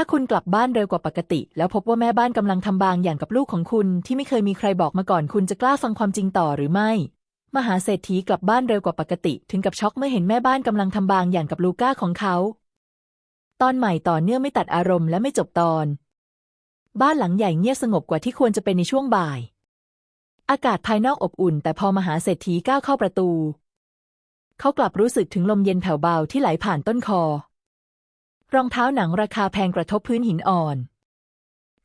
ถ้าคุณกลับบ้านเร็วกว่าปกติ แล้วพบว่าแม่บ้านกำลังทำบางอย่างกับลูกของคุณที่ไม่เคยมีใครบอกมาก่อนคุณจะกล้าฟังความจริงต่อหรือไม่ มหาเศรษฐีกลับบ้านเร็วกว่าปกติ ถึงกับช็อกเมื่อเห็นแม่บ้านกำลังทำบางอย่างกับลูก้าของเขา ตอนใหม่ต่อเนื่องไม่ตัดอารมณ์และไม่จบตอน บ้านหลังใหญ่เงียบสงบกว่าที่ควรจะเป็นในช่วงบ่าย อากาศภายนอกอบอุ่น แต่พอมหาเศรษฐีก้าวเข้าประตู เขากลับรู้สึกถึงลมเย็นแผ่วเบาที่ไหลผ่านต้นคอ รองเท้าหนังราคาแพงกระทบพื้นหินอ่อน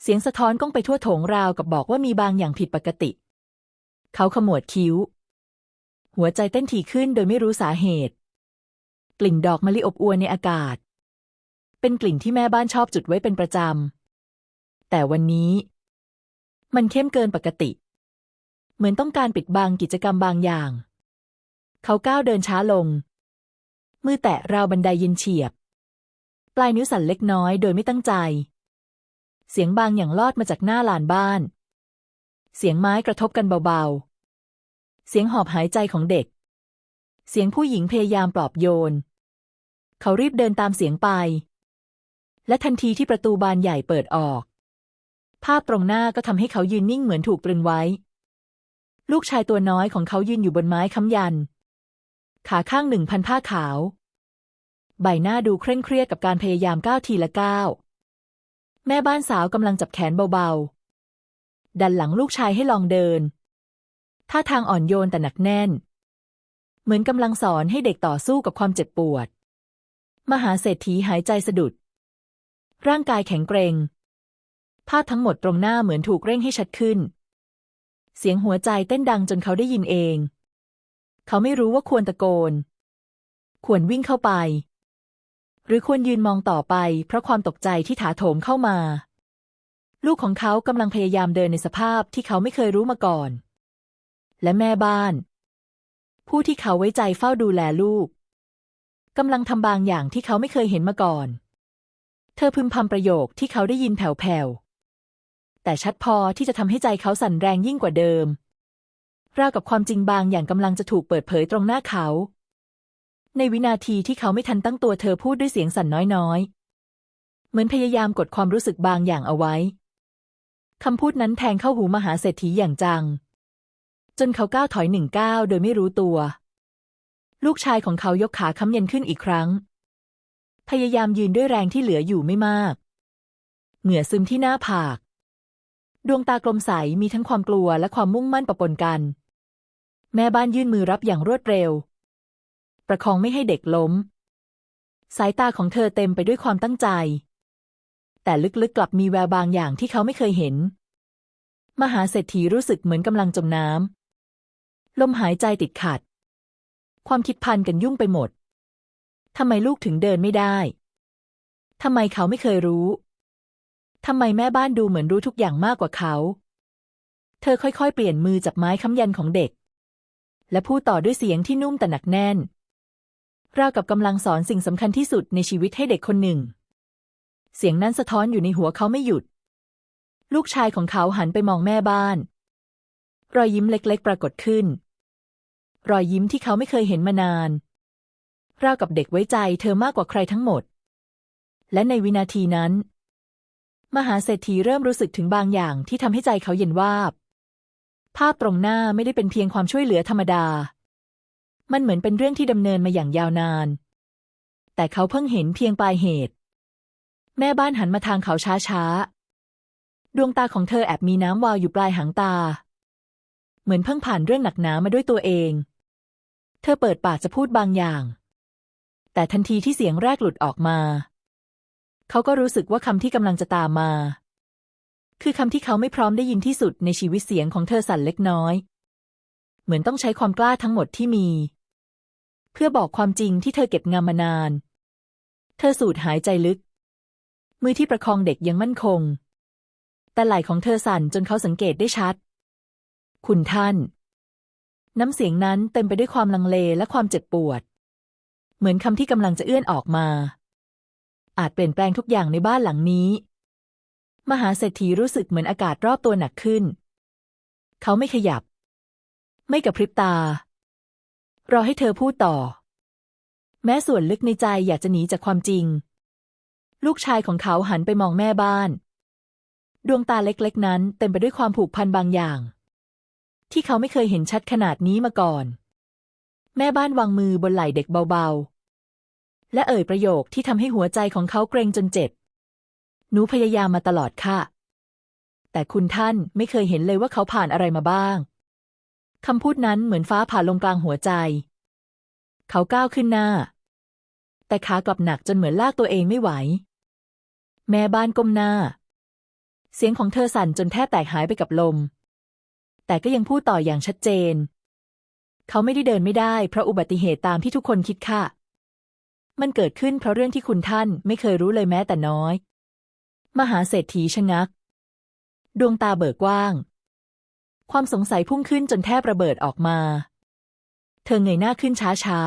เสียงสะท้อนก้องไปทั่วโถงราวกับบอกว่ามีบางอย่างผิดปกติ เขาขมวดคิ้ว หัวใจเต้นถี่ขึ้นโดยไม่รู้สาเหตุ กลิ่นดอกมะลิอบอวลในอากาศ เป็นกลิ่นที่แม่บ้านชอบจุดไว้เป็นประจำ แต่วันนี้ มันเข้มเกินปกติ เหมือนต้องการปิดบังกิจกรรมบางอย่าง เขาก้าวเดินช้าลง มือแตะราวบันไดเย็นเฉียบ ปลายนิ้วสั่นเล็กน้อยโดยไม่ตั้งใจ เสียงบางอย่างลอดมาจากหน้าลานบ้าน เสียงไม้กระทบกันเบาๆ เสียงหอบหายใจของเด็ก เสียงผู้หญิงพยายามปลอบโยน เขารีบเดินตามเสียงไป และทันทีที่ประตูบานใหญ่เปิดออก ภาพตรงหน้าก็ทำให้เขายืนนิ่งเหมือนถูกตรึงไว้ ลูกชายตัวน้อยของเขายืนอยู่บนไม้ค้ำยัน ขาข้างหนึ่งพันผ้าขาว ใบหน้าดูเคร่งเครียดกับการพยายามก้าวทีละก้าวแม่บ้านสาวกำลังจับแขนเบาๆ ดันหลังลูกชายให้ลองเดิน ท่าทางอ่อนโยนแต่หนักแน่น เหมือนกำลังสอนให้เด็กต่อสู้กับความเจ็บปวด มหาเศรษฐีหายใจสะดุด ร่างกายแข็งเกรงภาพทั้งหมดตรงหน้าเหมือนถูกเร่งให้ชัดขึ้น เสียงหัวใจเต้นดังจนเขาได้ยินเอง เขาไม่รู้ว่าควรตะโกน ควรวิ่งเข้าไป หรือควรยืนมองต่อไป เพราะความตกใจที่ถาโถมเข้ามา ลูกของเขากำลังพยายามเดินในสภาพที่เขาไม่เคยรู้มาก่อน และแม่บ้าน ผู้ที่เขาไว้ใจเฝ้าดูแลลูกกำลังทำบางอย่างที่เขาไม่เคยเห็นมาก่อน เธอพึมพำประโยคที่เขาได้ยินแผ่วๆ แต่ชัดพอที่จะทำให้ใจเขาสั่นแรงยิ่งกว่าเดิมราวกับความจริงบางอย่างกำลังจะถูกเปิดเผยตรงหน้าเขา ในวินาทีที่เขาไม่ทันตั้งตัวเธอพูดด้วยเสียงสั่นน้อยๆ เหมือนพยายามกดความรู้สึกบางอย่างเอาไว้ คำพูดนั้นแทงเข้าหูมหาเศรษฐีอย่างจัง จนเขาก้าวถอยหนึ่งก้าวโดยไม่รู้ตัว ลูกชายของเขายกขาค้ำเย็นขึ้นอีกครั้ง พยายามยืนด้วยแรงที่เหลืออยู่ไม่มาก เหงื่อซึมที่หน้าผาก ดวงตากลมใสมีทั้งความกลัวและความมุ่งมั่นปะปนกัน แม่บ้านยื่นมือรับอย่างรวดเร็ว ประคองไม่ให้เด็กล้ม สายตาของเธอเต็มไปด้วยความตั้งใจ แต่ลึกๆกลับมีแววบางอย่างที่เขาไม่เคยเห็น มหาเศรษฐีรู้สึกเหมือนกำลังจมน้ำลมหายใจติดขัด ความคิดพันกันยุ่งไปหมดทำไมลูกถึงเดินไม่ได้ทำไมเขาไม่เคยรู้ทำไมแม่บ้านดูเหมือนรู้ทุกอย่างมากกว่าเขา เธอค่อยๆ เปลี่ยนมือจากไม้ค้ำยันของเด็ก และพูดต่อด้วยเสียงที่นุ่มแต่หนักแน่น ราวกับกำลังสอนสิ่งสำคัญที่สุดในชีวิตให้เด็กคนหนึ่ง เสียงนั้นสะท้อนอยู่ในหัวเขาไม่หยุด ลูกชายของเขาหันไปมองแม่บ้าน รอยยิ้มเล็กๆ ปรากฏขึ้น รอยยิ้มที่เขาไม่เคยเห็นมานาน ราวกับเด็กไว้ใจเธอมากกว่าใครทั้งหมด และในวินาทีนั้น มหาเศรษฐีเริ่มรู้สึกถึงบางอย่างที่ทำให้ใจเขาเย็นวาบ ภาพตรงหน้าไม่ได้เป็นเพียงความช่วยเหลือธรรมดา มันเหมือนเป็นเรื่องที่ดำเนินมาอย่างยาวนาน แต่เขาเพิ่งเห็นเพียงปลายเหตุ แม่บ้านหันมาทางเขาช้าๆ ดวงตาของเธอแอบมีน้ำวาวอยู่ปลายหางตา เหมือนเพิ่งผ่านเรื่องหนักหนามาด้วยตัวเอง เธอเปิดปากจะพูดบางอย่าง แต่ทันทีที่เสียงแรกหลุดออกมา เขาก็รู้สึกว่าคำที่กำลังจะตามมาคือคำที่เขาไม่พร้อมได้ยินที่สุดในชีวิตเสียงของเธอสั่นเล็กน้อย เหมือนต้องใช้ความกล้าทั้งหมดที่มี เพื่อบอกความจริงที่เธอเก็บงำมานาน เธอสูดหายใจลึก มือที่ประคองเด็กยังมั่นคง แต่ไหล่ของเธอสั่นจนเขาสังเกตได้ชัด คุณท่าน น้ำเสียงนั้นเต็มไปด้วยความลังเลและความเจ็บปวด เหมือนคำที่กำลังจะเอื้อนออกมา อาจเปลี่ยนแปลงทุกอย่างในบ้านหลังนี้ มหาเศรษฐีรู้สึกเหมือนอากาศรอบตัวหนักขึ้น เขาไม่ขยับ ไม่กระพริบตา รอให้เธอพูดต่อ แม้ส่วนลึกในใจอยากจะหนีจากความจริง ลูกชายของเขาหันไปมองแม่บ้าน ดวงตาเล็กๆ นั้นเต็มไปด้วยความผูกพันบางอย่าง ที่เขาไม่เคยเห็นชัดขนาดนี้มาก่อน แม่บ้านวางมือบนไหล่เด็กเบาๆ และเอ่ยประโยคที่ทำให้หัวใจของเขาเกรงจนเจ็บ หนูพยายามมาตลอดค่ะ แต่คุณท่านไม่เคยเห็นเลยว่าเขาผ่านอะไรมาบ้าง คำพูดนั้นเหมือนฟ้าผ่าลงกลางหัวใจ เขาก้าวขึ้นหน้า แต่ขากลับหนักจนเหมือนลากตัวเองไม่ไหว แม่บ้านก้มหน้า เสียงของเธอสั่นจนแทบแตกหายไปกับลม แต่ก็ยังพูดต่ออย่างชัดเจน เขาไม่ได้เดินไม่ได้เพราะอุบัติเหตุตามที่ทุกคนคิดค่ะ มันเกิดขึ้นเพราะเรื่องที่คุณท่านไม่เคยรู้เลยแม้แต่น้อย มหาเศรษฐีชะงัก ดวงตาเบิกกว้าง ความสงสัยพุ่งขึ้นจนแทบระเบิดออกมา เธอเงยหน้าขึ้นช้า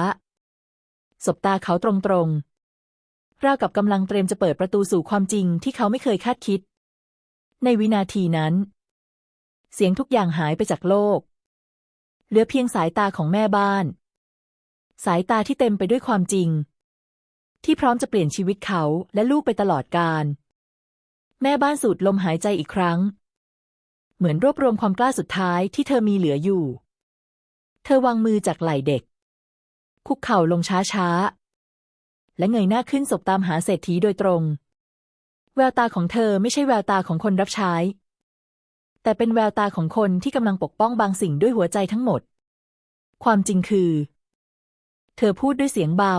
ๆ สบตาเขาตรงๆ ราวกับกำลังเตรียมจะเปิดประตูสู่ความจริงที่เขาไม่เคยคาดคิด ในวินาทีนั้น เสียงทุกอย่างหายไปจากโลก เหลือเพียงสายตาของแม่บ้าน สายตาที่เต็มไปด้วยความจริง ที่พร้อมจะเปลี่ยนชีวิตเขาและลูกไปตลอดกาลแม่บ้านสูดลมหายใจอีกครั้ง เหมือนรวบรวมความกล้าสุดท้ายที่เธอมีเหลืออยู่ เธอวางมือจากไหล่เด็ก คุกเข่าลงช้าๆ และเงยหน้าขึ้นสบตามหาเศรษฐีโดยตรง แววตาของเธอไม่ใช่แววตาของคนรับใช้ แต่เป็นแววตาของคนที่กำลังปกป้องบางสิ่งด้วยหัวใจทั้งหมด ความจริงคือ เธอพูดด้วยเสียงเบา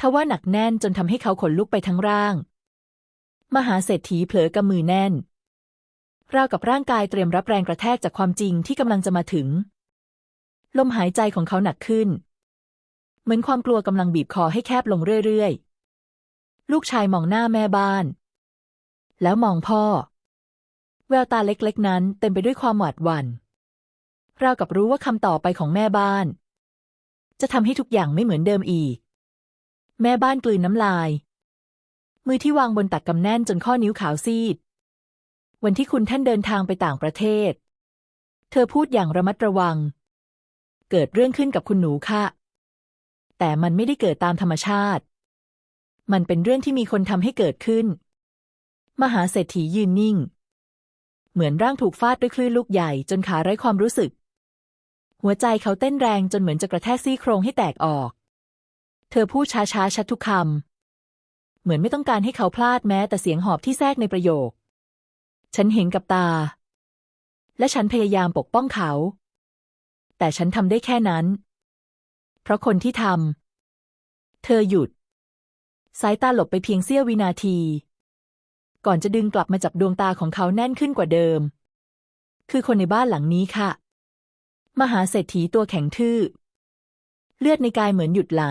ทว่าหนักแน่นจนทำให้เขาขนลุกไปทั้งร่าง มหาเศรษฐีเผลอกำมือแน่น ราวกับร่างกายเตรียมรับแรงกระแทกจากความจริงที่กำลังจะมาถึง ลมหายใจของเขาหนักขึ้น เหมือนความกลัวกำลังบีบคอให้แคบลงเรื่อยๆ ลูกชายมองหน้าแม่บ้าน แล้วมองพ่อ แววตาเล็กๆ นั้นเต็มไปด้วยความหวาดหวัน่นราวกับรู้ว่าคำต่อไปของแม่บ้าน จะทำให้ทุกอย่างไม่เหมือนเดิมอีก แม่บ้านกลืนน้ำลาย มือที่วางบนตักกำแน่นจนข้อนิ้วขาวซีด วันที่คุณท่านเดินทางไปต่างประเทศ เธอพูดอย่างระมัดระวัง เกิดเรื่องขึ้นกับคุณหนูค่ะ แต่มันไม่ได้เกิดตามธรรมชาติ มันเป็นเรื่องที่มีคนทำให้เกิดขึ้น มหาเศรษฐียืนนิ่ง เหมือนร่างถูกฟาดด้วยคลื่นลูกใหญ่จนขาไร้ความรู้สึก หัวใจเขาเต้นแรงจนเหมือนจะกระแทกซี่โครงให้แตกออก เธอพูดช้าๆชัดทุกคำเหมือนไม่ต้องการให้เขาพลาดแม้แต่เสียงหอบที่แทรกในประโยค ฉันเห็นกับตา และฉันพยายามปกป้องเขา แต่ฉันทำได้แค่นั้น เพราะคนที่ทำเธอหยุด สายตาหลบไปเพียงเสี้ยววินาที ก่อนจะดึงกลับมาจับดวงตาของเขาแน่นขึ้นกว่าเดิม คือคนในบ้านหลังนี้ค่ะ มหาเศรษฐีตัวแข็งทื่อ เลือดในกายเหมือนหยุดไหล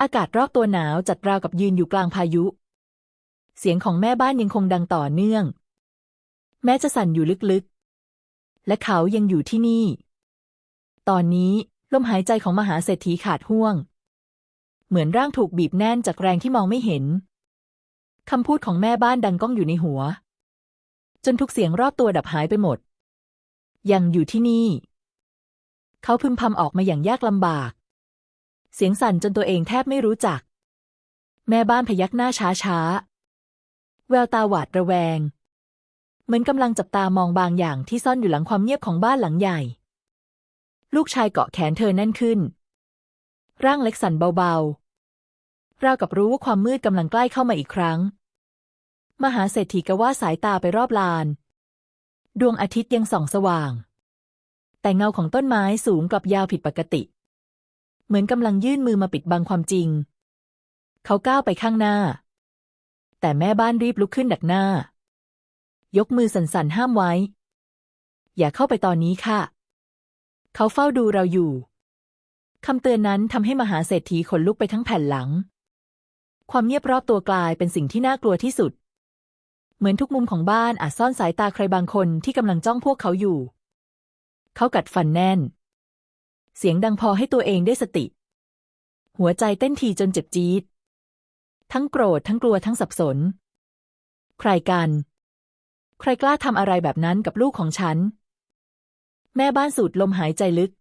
อากาศรอบตัวหนาวจัดราวกับยืนอยู่กลางพายุเสียงของแม่บ้านยังคงดังต่อเนื่อง แม้จะสั่นอยู่ลึกๆ และเขายังอยู่ที่นี่ ตอนนี้ลมหายใจของมหาเศรษฐีขาดห่วง เหมือนร่างถูกบีบแน่นจากแรงที่มองไม่เห็นคำพูดของแม่บ้านดังก้องอยู่ในหัว จนทุกเสียงรอบตัวดับหายไปหมด ยังอยู่ที่นี่ เขาพึมพำออกมาอย่างยากลำบาก เสียงสั่นจนตัวเองแทบไม่รู้จัก แม่บ้านพยักหน้าช้าๆแววตาหวาดระแวง เหมือนกำลังจับตามองบางอย่างที่ซ่อนอยู่หลังความเงียบของบ้านหลังใหญ่ ลูกชายเกาะแขนเธอแน่นขึ้น ร่างเล็กสั่นเบาๆราวกับรู้ว่าความมืดกำลังใกล้เข้ามาอีกครั้ง มหาเศรษฐีกว่าสายตาไปรอบลาน ดวงอาทิตย์ยังส่องสว่าง แต่เงาของต้นไม้สูงกลับยาวผิดปกติ เหมือนกำลังยื่นมือมาปิดบังความจริง เขาก้าวไปข้างหน้า แต่แม่บ้านรีบลุกขึ้นดักหน้า ยกมือสั่นๆห้ามไว้ อย่าเข้าไปตอนนี้ค่ะ เขาเฝ้าดูเราอยู่คำเตือนนั้นทำให้มหาเศรษฐีขนลุกไปทั้งแผ่นหลัง ความเงียบรอบตัวกลายเป็นสิ่งที่น่ากลัวที่สุด เหมือนทุกมุมของบ้านอาจซ่อนสายตาใครบางคนที่กำลังจ้องพวกเขาอยู่ เขากัดฟันแน่น เสียงดังพอให้ตัวเองได้สติ หัวใจเต้นทีจนเจ็บจี๊ด ทั้งโกรธทั้งกลัวทั้งสับสน ใครกัน ใครกล้าทำอะไรแบบนั้นกับลูกของฉัน แม่บ้านสูดลมหายใจลึก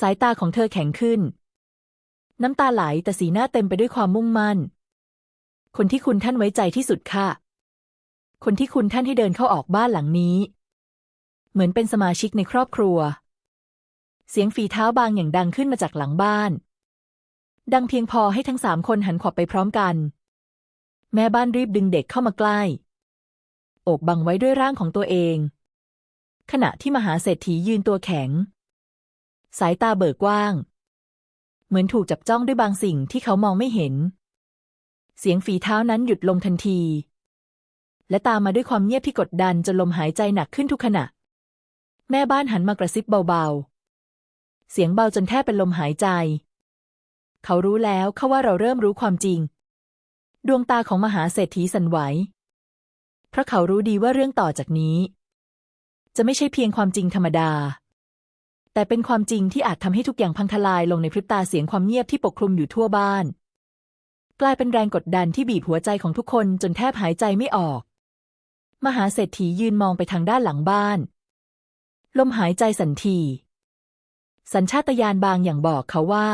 สายตาของเธอแข็งขึ้น น้ำตาไหลแต่สีหน้าเต็มไปด้วยความมุ่งมั่น คนที่คุณท่านไว้ใจที่สุดค่ะ คนที่คุณท่านให้เดินเข้าออกบ้านหลังนี้ เหมือนเป็นสมาชิกในครอบครัว เสียงฝีเท้าบางอย่างดังขึ้นมาจากหลังบ้าน ดังเพียงพอให้ทั้งสามคนหันขวับไปพร้อมกัน แม่บ้านรีบดึงเด็กเข้ามาใกล้ อบบังไว้ด้วยร่างของตัวเอง ขณะที่มหาเศรษฐียืนตัวแข็ง สายตาเบิกกว้าง เหมือนถูกจับจ้องด้วยบางสิ่งที่เขามองไม่เห็น เสียงฝีเท้านั้นหยุดลงทันที และตามมาด้วยความเงียบที่กดดันจนลมหายใจหนักขึ้นทุกขณะ แม่บ้านหันมากระซิบเบาๆ เสียงเบาจนแทบเป็นลมหายใจ เขารู้แล้วเขาว่าเราเริ่มรู้ความจริงดวงตาของมหาเศรษฐีสั่นไหว เพราะเขารู้ดีว่าเรื่องต่อจากนี้ จะไม่ใช่เพียงความจริงธรรมดา แต่เป็นความจริงที่อาจทำให้ทุกอย่างพังทลายลงในพริบตาเสียงความเงียบที่ปกคลุมอยู่ทั่วบ้าน กลายเป็นแรงกดดันที่บีบหัวใจของทุกคนจนแทบหายใจไม่ออก มหาเศรษฐียืนมองไปทางด้านหลังบ้าน ลมหายใจสั่นทีสัญชาตญาณบางอย่างบอกเขาว่า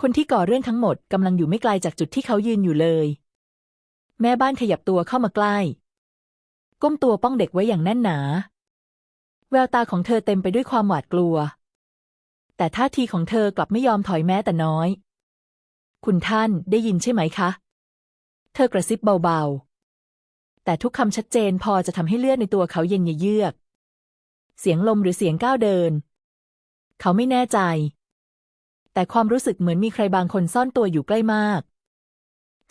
คนที่ก่อเรื่องทั้งหมดกำลังอยู่ไม่ไกลจากจุดที่เขายืนอยู่เลย แม่บ้านขยับตัวเข้ามาใกล้ ก้มตัวป้องเด็กไว้อย่างแน่นหนา แววตาของเธอเต็มไปด้วยความหวาดกลัว แต่ท่าทีของเธอกลับไม่ยอมถอยแม้แต่น้อย คุณท่านได้ยินใช่ไหมคะ เธอกระซิบเบาๆ แต่ทุกคำชัดเจนพอจะทำให้เลือดในตัวเขาเย็นเยือก เสียงลมหรือเสียงก้าวเดิน เขาไม่แน่ใจแต่ความรู้สึกเหมือนมีใครบางคนซ่อนตัวอยู่ใกล้มาก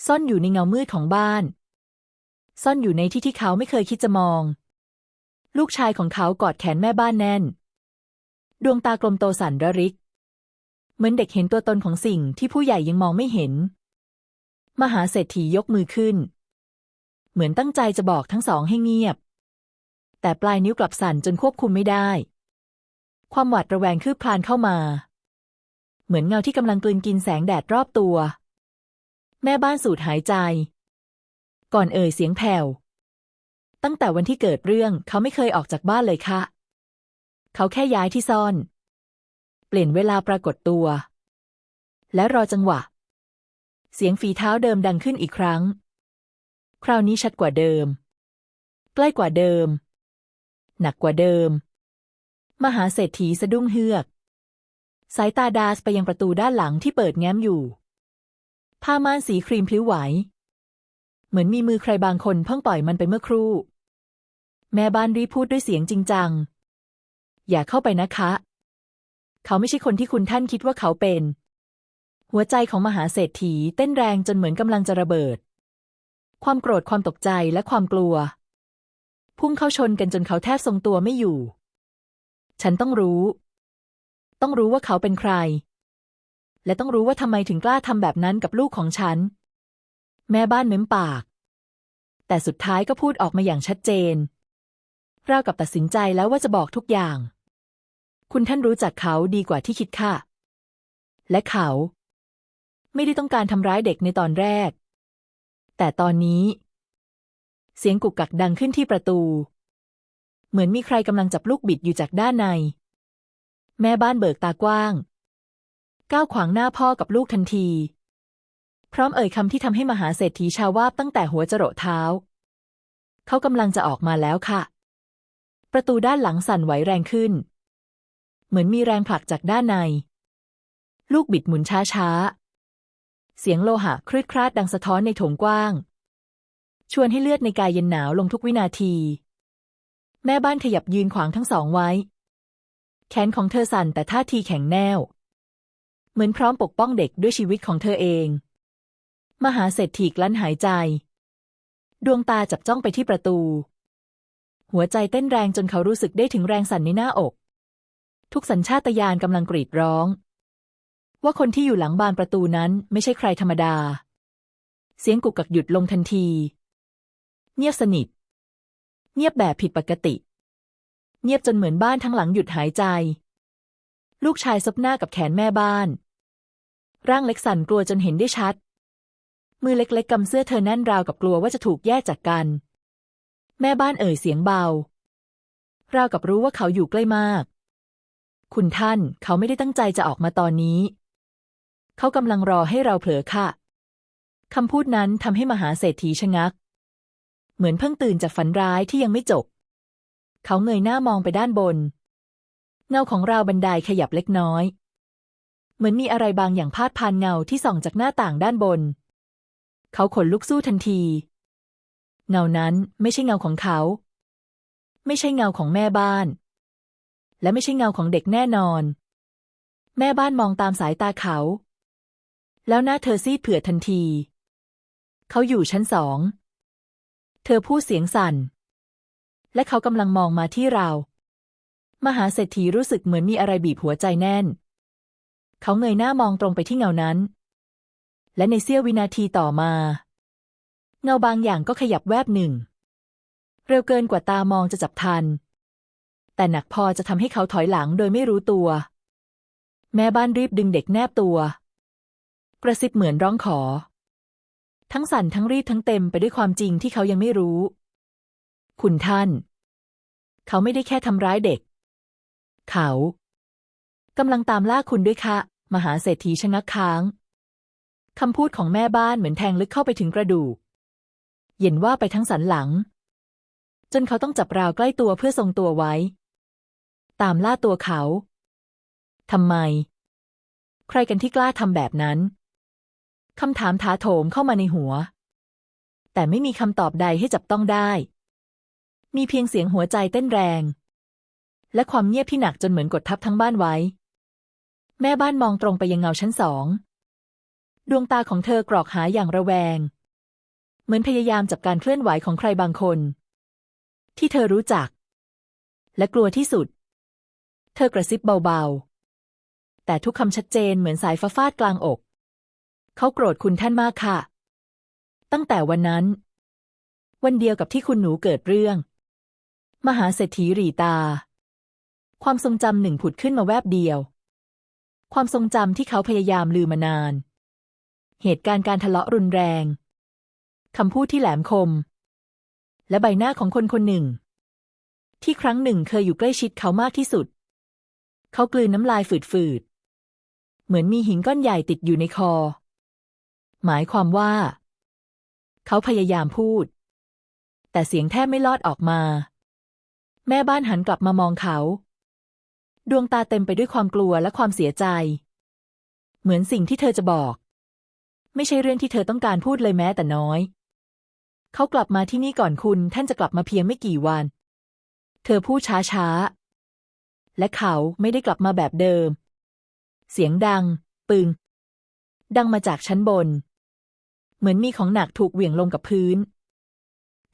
ซ่อนอยู่ในเงามืดของบ้าน ซ่อนอยู่ในที่ที่เขาไม่เคยคิดจะมอง ลูกชายของเขากอดแขนแม่บ้านแน่น ดวงตากลมโตสันระริก เหมือนเด็กเห็นตัวตนของสิ่งที่ผู้ใหญ่ยังมองไม่เห็น มหาเศรษฐียกมือขึ้น เหมือนตั้งใจจะบอกทั้งสองให้เงียบ แต่ปลายนิ้วกลับสั่นจนควบคุมไม่ได้ ความหวาดระแวงคืบคลานเข้ามา เหมือนเงาที่กำลังกลืนกินแสงแดดรอบตัว แม่บ้านสูดหายใจ ก่อนเอ่ยเสียงแผ่ว ตั้งแต่วันที่เกิดเรื่องเขาไม่เคยออกจากบ้านเลยค่ะ เขาแค่ย้ายที่ซ่อน เปลี่ยนเวลาปรากฏตัว และรอจังหวะ เสียงฝีเท้าเดิมดังขึ้นอีกครั้ง คราวนี้ชัดกว่าเดิม ใกล้กว่าเดิม หนักกว่าเดิม มหาเศรษฐีสะดุ้งเฮือก สายตาดาสไปยังประตูด้านหลังที่เปิดแง้มอยู่ ผ้าม่านสีครีมพลิ้วไหว เหมือนมีมือใครบางคนเพิ่งปล่อยมันไปเมื่อครู่ แม่บ้านรีพูดด้วยเสียงจริงจัง อย่าเข้าไปนะคะ เขาไม่ใช่คนที่คุณท่านคิดว่าเขาเป็น หัวใจของมหาเศรษฐีเต้นแรงจนเหมือนกำลังจะระเบิด ความโกรธความตกใจและความกลัว พุ่งเข้าชนกันจนเขาแทบทรงตัวไม่อยู่ ฉันต้องรู้ ต้องรู้ว่าเขาเป็นใคร และต้องรู้ว่าทำไมถึงกล้าทำแบบนั้นกับลูกของฉัน แม่บ้านเม้มปาก แต่สุดท้ายก็พูดออกมาอย่างชัดเจนราวกับตัดสินใจแล้วว่าจะบอกทุกอย่าง คุณท่านรู้จักเขาดีกว่าที่คิดค่ะ และเขา ไม่ได้ต้องการทำร้ายเด็กในตอนแรก แต่ตอนนี้ เสียงกุกกักดังขึ้นที่ประตู เหมือนมีใครกำลังจับลูกบิดอยู่จากด้านใน แม่บ้านเบิกตากว้าง ก้าวขวางหน้าพ่อกับลูกทันที พร้อมเอ่ยคำที่ทำให้มหาเศรษฐีชาววาบตั้งแต่หัวจรดเท้า เขากำลังจะออกมาแล้วค่ะ ประตูด้านหลังสั่นไหวแรงขึ้น เหมือนมีแรงผลักจากด้านใน ลูกบิดหมุนช้าๆ เสียงโลหะครืดคราดดังสะท้อนในโถงกว้าง ชวนให้เลือดในกายเย็นหนาวลงทุกวินาที แม่บ้านขยับยืนขวางทั้งสองไว้ แขนของเธอสั่นแต่ท่าทีแข็งแน่ว เหมือนพร้อมปกป้องเด็กด้วยชีวิตของเธอเอง มหาเศรษฐีกลั้นหายใจ ดวงตาจับจ้องไปที่ประตู หัวใจเต้นแรงจนเขารู้สึกได้ถึงแรงสั่นในหน้าอก ทุกสัญชาตญาณกำลังกรีดร้อง ว่าคนที่อยู่หลังบานประตูนั้นไม่ใช่ใครธรรมดา เสียงกุกกักหยุดลงทันที เงียบสนิท เงียบแบบผิดปกติ เงียบจนเหมือนบ้านทั้งหลังหยุดหายใจลูกชายซบหน้ากับแขนแม่บ้าน ร่างเล็กสั่นกลัวจนเห็นได้ชัด มือเล็กๆกำเสื้อเธอแน่นราวกับกลัวว่าจะถูกแยกจากกัน แม่บ้านเอ่ยเสียงเบา ราวกับรู้ว่าเขาอยู่ใกล้มาก คุณท่านเขาไม่ได้ตั้งใจจะออกมาตอนนี้ เขากำลังรอให้เราเผลอค่ะคำพูดนั้นทำให้มหาเศรษฐีชะงัก เหมือนเพิ่งตื่นจากฝันร้ายที่ยังไม่จบ เขาเงยหน้ามองไปด้านบน เงาของราวบันไดขยับเล็กน้อย เหมือนมีอะไรบางอย่างพาดผ่านเงาที่ส่องจากหน้าต่างด้านบน เขาขนลุกสู้ทันที เงานั้นไม่ใช่เงาของเขา ไม่ใช่เงาของแม่บ้าน และไม่ใช่เงาของเด็กแน่นอน แม่บ้านมองตามสายตาเขา แล้วหน้าเธอซีดเผือดทันที เขาอยู่ชั้นสอง เธอพูดเสียงสั่น และเขากำลังมองมาที่เรา มหาเศรษฐีรู้สึกเหมือนมีอะไรบีบหัวใจแน่น เขาเงยหน้ามองตรงไปที่เงานั้น และในเสี้ยววินาทีต่อมา เงาบางอย่างก็ขยับแวบหนึ่ง เร็วเกินกว่าตามองจะจับทัน แต่หนักพอจะทำให้เขาถอยหลังโดยไม่รู้ตัว แม่บ้านรีบดึงเด็กแนบตัว กระซิบเหมือนร้องขอ ทั้งสั่นทั้งรีบทั้งเต็มไปด้วยความจริงที่เขายังไม่รู้ คุณท่าน เขาไม่ได้แค่ทำร้ายเด็ก เขา กำลังตามล่าคุณด้วยค่ะ มหาเศรษฐีชะงักค้าง คำพูดของแม่บ้านเหมือนแทงลึกเข้าไปถึงกระดูก เย็นว่าไปทั้งสันหลัง จนเขาต้องจับราวใกล้ตัวเพื่อทรงตัวไว้ ตามล่าตัวเขาทำไม ใครกันที่กล้าทำแบบนั้นคำถามถาโถมเข้ามาในหัว แต่ไม่มีคำตอบใดให้จับต้องได้ มีเพียงเสียงหัวใจเต้นแรง และความเงียบที่หนักจนเหมือนกดทับทั้งบ้านไว้ แม่บ้านมองตรงไปยังเงาชั้นสอง ดวงตาของเธอกรอกหาอย่างระแวง เหมือนพยายามจับการเคลื่อนไหวของใครบางคน ที่เธอรู้จัก และกลัวที่สุด เธอกระซิบเบาๆ แต่ทุกคำชัดเจนเหมือนสายฟ้าฟาดกลางอก เขาโกรธคุณท่านมากค่ะ ตั้งแต่วันนั้น วันเดียวกับที่คุณหนูเกิดเรื่อง มหาเศรษฐีหรีตา ความทรงจำหนึ่งผุดขึ้นมาแวบเดียว ความทรงจำที่เขาพยายามลืมมานาน เหตุการณ์การทะเลาะรุนแรงคำพูดที่แหลมคม และใบหน้าของคนคนหนึ่ง ที่ครั้งหนึ่งเคยอยู่ใกล้ชิดเขามากที่สุด เขากลืนน้ำลายฝืดๆ เหมือนมีหินก้อนใหญ่ติดอยู่ในคอ หมายความว่า เขาพยายามพูด แต่เสียงแทบไม่ลอดออกมา แม่บ้านหันกลับมามองเขา ดวงตาเต็มไปด้วยความกลัวและความเสียใจ เหมือนสิ่งที่เธอจะบอก ไม่ใช่เรื่องที่เธอต้องการพูดเลยแม้แต่น้อย เขากลับมาที่นี่ก่อนคุณ ท่านจะกลับมาเพียงไม่กี่วัน เธอพูดช้าๆ และเขาไม่ได้กลับมาแบบเดิม เสียงดัง ปึง ดังมาจากชั้นบน เหมือนมีของหนักถูกเหวี่ยงลงกับพื้น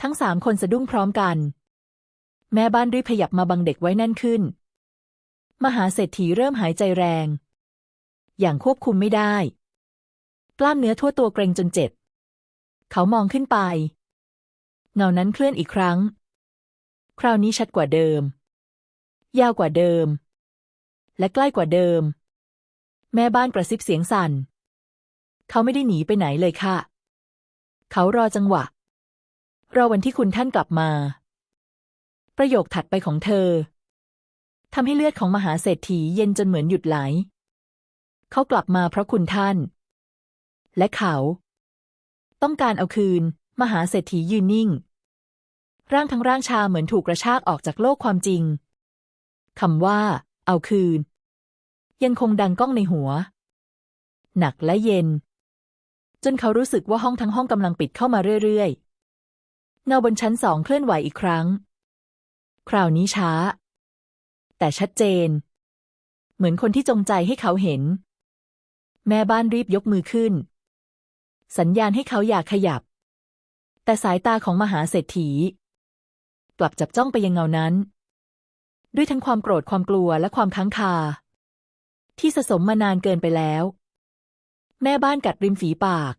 ทั้งสามคนสะดุ้งพร้อมกัน แม่บ้านรีบขยับมาบังเด็กไว้แน่นขึ้น มหาเศรษฐีเริ่มหายใจแรง อย่างควบคุมไม่ได้ กล้ามเนื้อทั่วตัวเกรงจนเจ็บ เขามองขึ้นไป เงานั้นเคลื่อนอีกครั้ง คราวนี้ชัดกว่าเดิม ยาวกว่าเดิม และใกล้กว่าเดิม แม่บ้านกระซิบเสียงสั่น เขาไม่ได้หนีไปไหนเลยค่ะ เขารอจังหวะ รอวันที่คุณท่านกลับมา ประโยคถัดไปของเธอ ทำให้เลือดของมหาเศรษฐีเย็นจนเหมือนหยุดไหล เขากลับมาเพราะคุณท่าน และเขา ต้องการเอาคืน มหาเศรษฐียืนนิ่ง ร่างทั้งร่างชาเหมือนถูกกระชากออกจากโลกความจริงคำว่า เอาคืน ยังคงดังก้องในหัว หนักและเย็น จนเขารู้สึกว่าห้องทั้งห้องกำลังปิดเข้ามาเรื่อยๆเงาบนชั้นสองเคลื่อนไหวอีกครั้ง คราวนี้ช้า แต่ชัดเจน เหมือนคนที่จงใจให้เขาเห็น แม่บ้านรีบยกมือขึ้น สัญญาณให้เขาอยากขยับ แต่สายตาของมหาเศรษฐี กลับจับจ้องไปยังเงานั้น ด้วยทั้งความโกรธความกลัวและความค้างคา ที่สะสมมานานเกินไปแล้ว แม่บ้านกัดริมฝีปาก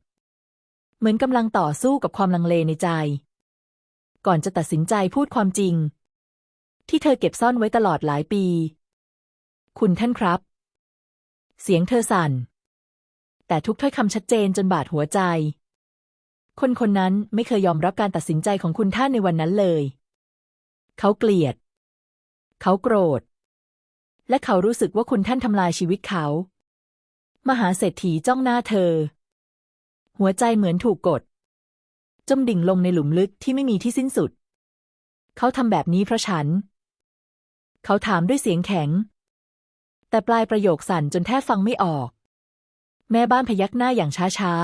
เหมือนกำลังต่อสู้กับความลังเลในใจ ก่อนจะตัดสินใจพูดความจริง ที่เธอเก็บซ่อนไว้ตลอดหลายปี คุณท่านครับ เสียงเธอสั่น แต่ทุกถ้อยคำชัดเจนจนบาดหัวใจ คนคนนั้นไม่เคยยอมรับการตัดสินใจของคุณท่านในวันนั้นเลย เขาเกลียด เขาโกรธ และเขารู้สึกว่าคุณท่านทำลายชีวิตเขา มหาเศรษฐีจ้องหน้าเธอ หัวใจเหมือนถูกกด จมดิ่งลงในหลุมลึกที่ไม่มีที่สิ้นสุดเขาทำแบบนี้เพราะฉัน เขาถามด้วยเสียงแข็ง แต่ปลายประโยคสั่นจนแทบฟังไม่ออก แม่บ้านพยักหน้าอย่างช้า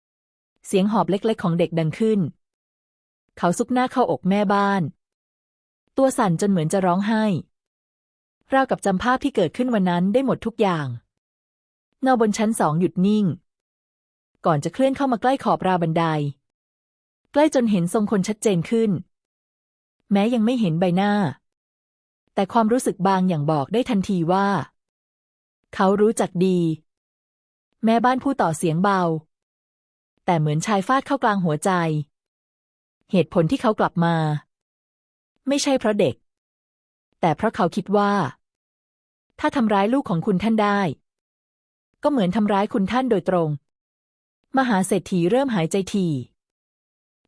ๆ เสียงหอบเล็กๆ ของเด็กดังขึ้น เขาซุกหน้าเข้าอกแม่บ้าน ตัวสั่นจนเหมือนจะร้องไห้ราวกับจำภาพที่เกิดขึ้นวันนั้นได้หมดทุกอย่างเงาบนชั้นสองหยุดนิ่ง ก่อนจะเคลื่อนเข้ามาใกล้ขอบราวบันได ใกล้จนเห็นทรงคนชัดเจนขึ้น แม้ยังไม่เห็นใบหน้า แต่ความรู้สึกบางอย่างบอกได้ทันทีว่า เขารู้จักดี แม่บ้านพูดต่อเสียงเบา แต่เหมือนชายฟาดเข้ากลางหัวใจ เหตุผลที่เขากลับมา ไม่ใช่เพราะเด็ก แต่เพราะเขาคิดว่า ถ้าทำร้ายลูกของคุณท่านได้ ก็เหมือนทำร้ายคุณท่านโดยตรง มหาเศรษฐีเริ่มหายใจที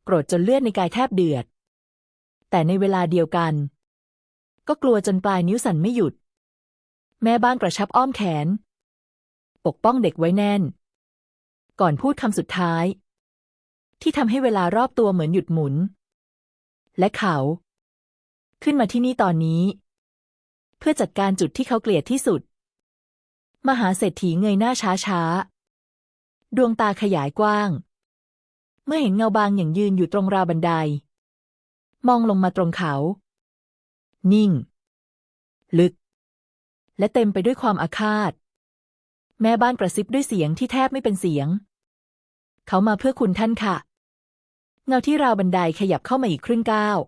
โกรธจนเลือดในกายแทบเดือด แต่ในเวลาเดียวกัน ก็กลัวจนปลายนิ้วสั่นไม่หยุด แม่บ้านกระชับอ้อมแขน ปกป้องเด็กไว้แน่น ก่อนพูดคำสุดท้าย ที่ทำให้เวลารอบตัวเหมือนหยุดหมุน และเขา ขึ้นมาที่นี่ตอนนี้ เพื่อจัดการจุดที่เขาเกลียดที่สุด มหาเศรษฐีเงยหน้าช้าช้าๆดวงตาขยายกว้าง เมื่อเห็นเงาบางอย่างยืนอยู่ตรงราวบันได มองลงมาตรงเขา นิ่ง ลึก และเต็มไปด้วยความอาฆาต แม่บ้านกระซิบด้วยเสียงที่แทบไม่เป็นเสียง เขามาเพื่อคุณท่านค่ะ เงาที่ราวบันไดขยับเข้ามาอีกครึ่งก้าว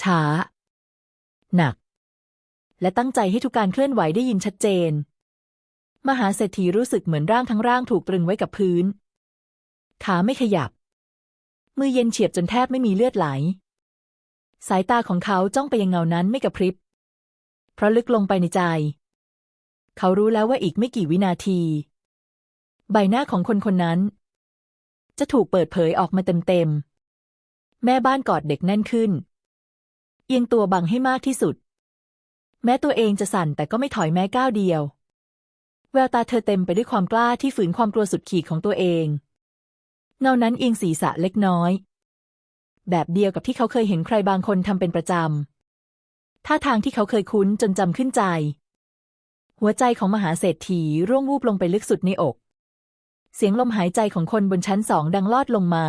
ช้า หนัก และตั้งใจให้ทุกการเคลื่อนไหวได้ยินชัดเจน มหาเศรษฐีรู้สึกเหมือนร่างทั้งร่างถูกตรึงไว้กับพื้น ขาไม่ขยับ มือเย็นเฉียบจนแทบไม่มีเลือดไหล สายตาของเขาจ้องไปยังเงานั้นไม่กระพริบ เพราะลึกลงไปในใจ เขารู้แล้วว่าอีกไม่กี่วินาที ใบหน้าของคนคนนั้น จะถูกเปิดเผยออกมาเต็มๆ แม่บ้านกอดเด็กแน่นขึ้น เอียงตัวบังให้มากที่สุด แม้ตัวเองจะสั่นแต่ก็ไม่ถอยแม้ก้าวเดียว แววตาเธอเต็มไปด้วยความกล้าที่ฝืนความกลัวสุดขีดของตัวเอง เงานั้นเอียงศีรษะเล็กน้อย แบบเดียวกับที่เขาเคยเห็นใครบางคนทำเป็นประจำท่าทางที่เขาเคยคุ้นจนจำขึ้นใจ หัวใจของมหาเศรษฐีร่วงวูบลงไปลึกสุดในอก เสียงลมหายใจของคนบนชั้นสองดังลอดลงมา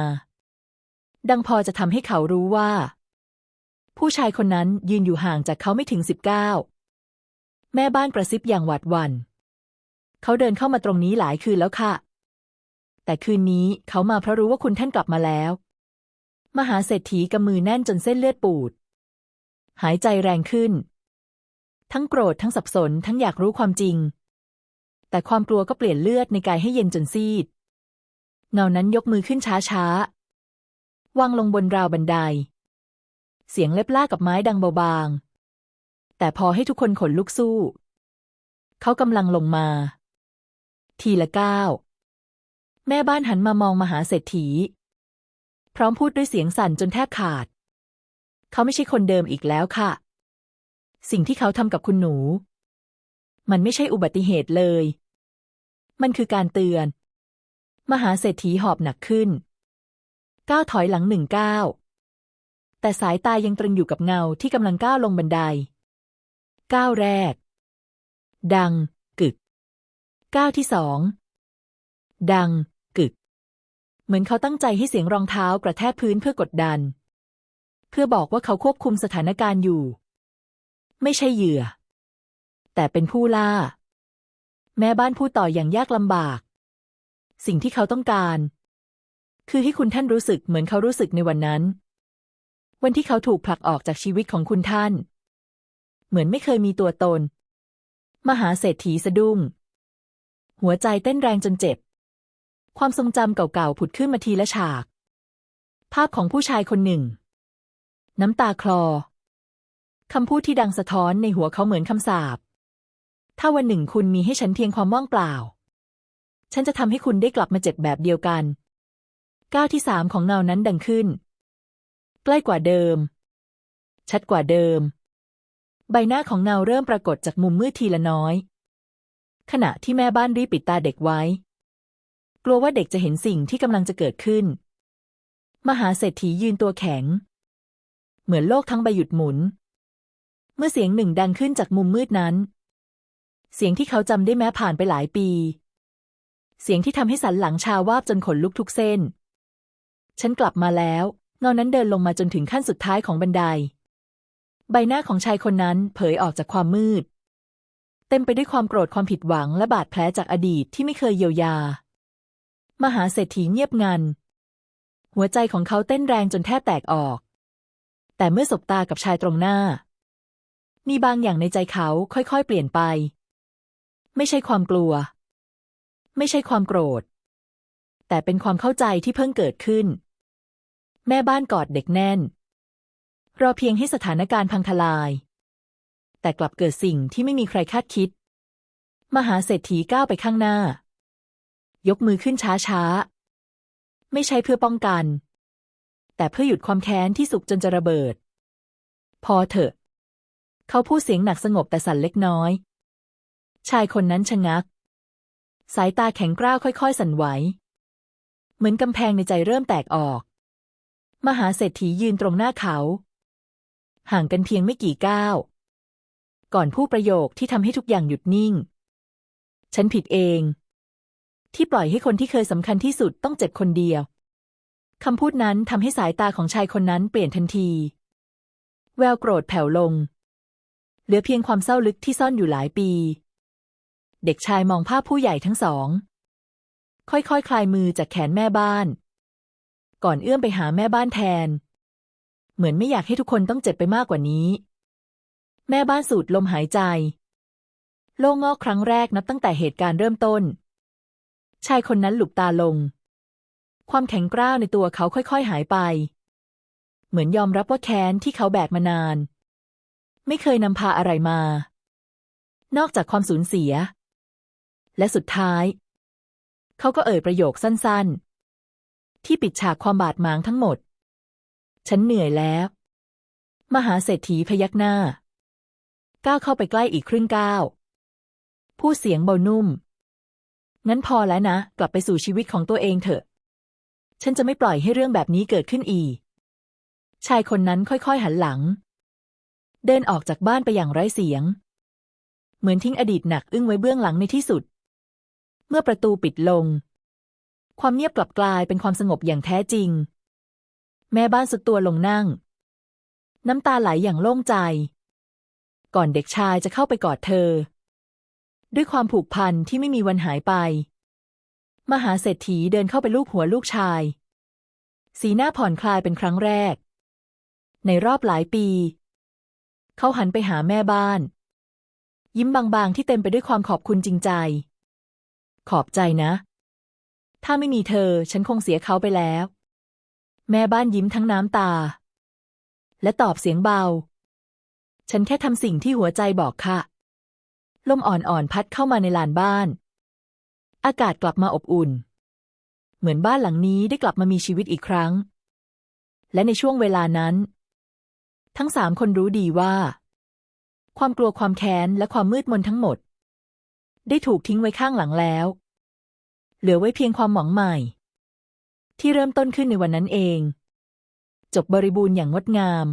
ดังพอจะทำให้เขารู้ว่า ผู้ชายคนนั้นยืนอยู่ห่างจากเขาไม่ถึงสิบเก้าแม่บ้านกระซิบอย่างหวาดหวัน่น เขาเดินเข้ามาตรงนี้หลายคืนแล้วค่ะ แต่คืนนี้เขามาเพราะรู้ว่าคุณท่านกลับมาแล้ว มหาเศรษฐีกำมือแน่นจนเส้นเลือดปูด หายใจแรงขึ้น ทั้งโกรธทั้งสับสนทั้งอยากรู้ความจริง แต่ความกลัวก็เปลี่ยนเลือดในกายให้เย็นจนซีด เงานั้นยกมือขึ้นช้าๆวางลงบนราวบันได เสียงเล็บล่ากับไม้ดังเบาบางแต่พอให้ทุกคนขนลุกสู้ เขากำลังลงมา ทีละก้าวแม่บ้านหันมามองมหาเศรษฐี พร้อมพูดด้วยเสียงสั่นจนแทบขาด เขาไม่ใช่คนเดิมอีกแล้วค่ะ สิ่งที่เขาทำกับคุณหนู มันไม่ใช่อุบัติเหตุเลย มันคือการเตือน มหาเศรษฐีหอบหนักขึ้น ก้าวถอยหลังหนึ่งก้าวแต่สายตายังตรึงอยู่กับเงาที่กำลังก้าวลงบันได ก้าวแรก ดัง กึก ก้าวที่สอง ดัง เหมือนเขาตั้งใจให้เสียงรองเท้ากระแทกพื้นเพื่อกดดัน เพื่อบอกว่าเขาควบคุมสถานการณ์อยู่ ไม่ใช่เหยื่อ แต่เป็นผู้ล่า แม่บ้านพูดต่ออย่างยากลำบาก สิ่งที่เขาต้องการ คือให้คุณท่านรู้สึกเหมือนเขารู้สึกในวันนั้น วันที่เขาถูกผลักออกจากชีวิตของคุณท่าน เหมือนไม่เคยมีตัวตน มหาเศรษฐีสะดุ้ง หัวใจเต้นแรงจนเจ็บ ความทรงจำเก่าๆผุดขึ้นมาทีละฉาก ภาพของผู้ชายคนหนึ่ง น้ำตาคลอคำพูดที่ดังสะท้อนในหัวเขาเหมือนคำสาป ถ้าวันหนึ่งคุณมีให้ฉันเพียงความว่างเปล่า ฉันจะทำให้คุณได้กลับมาเจ็บแบบเดียวกัน ก้าวที่สามของเงานั้นดังขึ้น ใกล้กว่าเดิม ชัดกว่าเดิม ใบหน้าของเงาเริ่มปรากฏจากมุมมืดทีละน้อย ขณะที่แม่บ้านรีบปิดตาเด็กไว้ กลัวว่าเด็กจะเห็นสิ่งที่กำลังจะเกิดขึ้น มหาเศรษฐียืนตัวแข็ง เหมือนโลกทั้งใบหยุดหมุน เมื่อเสียงหนึ่งดังขึ้นจากมุมมืดนั้น เสียงที่เขาจำได้แม้ผ่านไปหลายปี เสียงที่ทำให้สันหลังชาวาบจนขนลุกทุกเส้น ฉันกลับมาแล้ว เงานั้นเดินลงมาจนถึงขั้นสุดท้ายของบันได ใบหน้าของชายคนนั้นเผยออกจากความมืด เต็มไปด้วยความโกรธความผิดหวังและบาดแผลจากอดีตที่ไม่เคยเยียวยา มหาเศรษฐีเงียบงัน หัวใจของเขาเต้นแรงจนแทบแตกออก แต่เมื่อสบตากับชายตรงหน้า มีบางอย่างในใจเขาค่อยๆ เปลี่ยนไป ไม่ใช่ความกลัว ไม่ใช่ความโกรธ แต่เป็นความเข้าใจที่เพิ่งเกิดขึ้น แม่บ้านกอดเด็กแน่น รอเพียงให้สถานการณ์พังทลาย แต่กลับเกิดสิ่งที่ไม่มีใครคาดคิด มหาเศรษฐีก้าวไปข้างหน้า ยกมือขึ้นช้าๆ ไม่ใช่เพื่อป้องกัน แต่เพื่อหยุดความแค้นที่สุกจนจะระเบิด พอเถอะ เขาพูดเสียงหนักสงบแต่สั่นเล็กน้อย ชายคนนั้นชะงัก สายตาแข็งกร้าวค่อยๆ สั่นไหว เหมือนกำแพงในใจเริ่มแตกออก มหาเศรษฐียืนตรงหน้าเขา ห่างกันเพียงไม่กี่ก้าวก่อนพูดประโยคที่ทำให้ทุกอย่างหยุดนิ่ง ฉันผิดเอง ที่ปล่อยให้คนที่เคยสำคัญที่สุดต้องเจ็บคนเดียวคำพูดนั้นทำให้สายตาของชายคนนั้นเปลี่ยนทันที แววโกรธแผ่วลง เหลือเพียงความเศร้าลึกที่ซ่อนอยู่หลายปี เด็กชายมองภาพผู้ใหญ่ทั้งสอง ค่อยๆคคลายมือจากแขนแม่บ้าน ก่อนเอื้อมไปหาแม่บ้านแทน เหมือนไม่อยากให้ทุกคนต้องเจ็บไปมากกว่านี้ แม่บ้านสูดลมหายใจ โล่งอกครั้งแรกนับตั้งแต่เหตุการณ์เริ่มต้น ชายคนนั้นหลุบตาลง ความแข็งกร้าวในตัวเขาค่อยๆหายไป เหมือนยอมรับว่าแค้นที่เขาแบกมานาน ไม่เคยนำพาอะไรมา นอกจากความสูญเสีย และสุดท้าย เขาก็เอ่ยประโยคสั้นๆ ที่ปิดฉากความบาดหมางทั้งหมด ฉันเหนื่อยแล้ว มหาเศรษฐีพยักหน้า ก้าวเข้าไปใกล้อีกครึ่งก้าวพูดเสียงเบานุ่ม งั้นพอแล้วนะ กลับไปสู่ชีวิตของตัวเองเถอะ ฉันจะไม่ปล่อยให้เรื่องแบบนี้เกิดขึ้นอีก ชายคนนั้นค่อยๆหันหลัง เดินออกจากบ้านไปอย่างไร้เสียง เหมือนทิ้งอดีตหนักอึ้งไว้เบื้องหลังในที่สุด เมื่อประตูปิดลง ความเงียบกลับกลายเป็นความสงบอย่างแท้จริง แม่บ้านสุดตัวลงนั่ง น้ำตาไหลอย่างโล่งใจ ก่อนเด็กชายจะเข้าไปกอดเธอ ด้วยความผูกพันที่ไม่มีวันหายไป มหาเศรษฐีเดินเข้าไปลูบหัวลูกชาย สีหน้าผ่อนคลายเป็นครั้งแรก ในรอบหลายปี เขาหันไปหาแม่บ้าน ยิ้มบางๆที่เต็มไปด้วยความขอบคุณจริงใจ ขอบใจนะ ถ้าไม่มีเธอฉันคงเสียเขาไปแล้ว แม่บ้านยิ้มทั้งน้ำตา และตอบเสียงเบา ฉันแค่ทำสิ่งที่หัวใจบอกค่ะ ลมอ่อนๆพัดเข้ามาในลานบ้าน อากาศกลับมาอบอุ่น เหมือนบ้านหลังนี้ได้กลับมามีชีวิตอีกครั้ง และในช่วงเวลานั้น ทั้งสามคนรู้ดีว่า ความกลัวความแค้นและความมืดมนทั้งหมด ได้ถูกทิ้งไว้ข้างหลังแล้ว เหลือไว้เพียงความหวังใหม่ ที่เริ่มต้นขึ้นในวันนั้นเอง จบบริบูรณ์อย่างงดงาม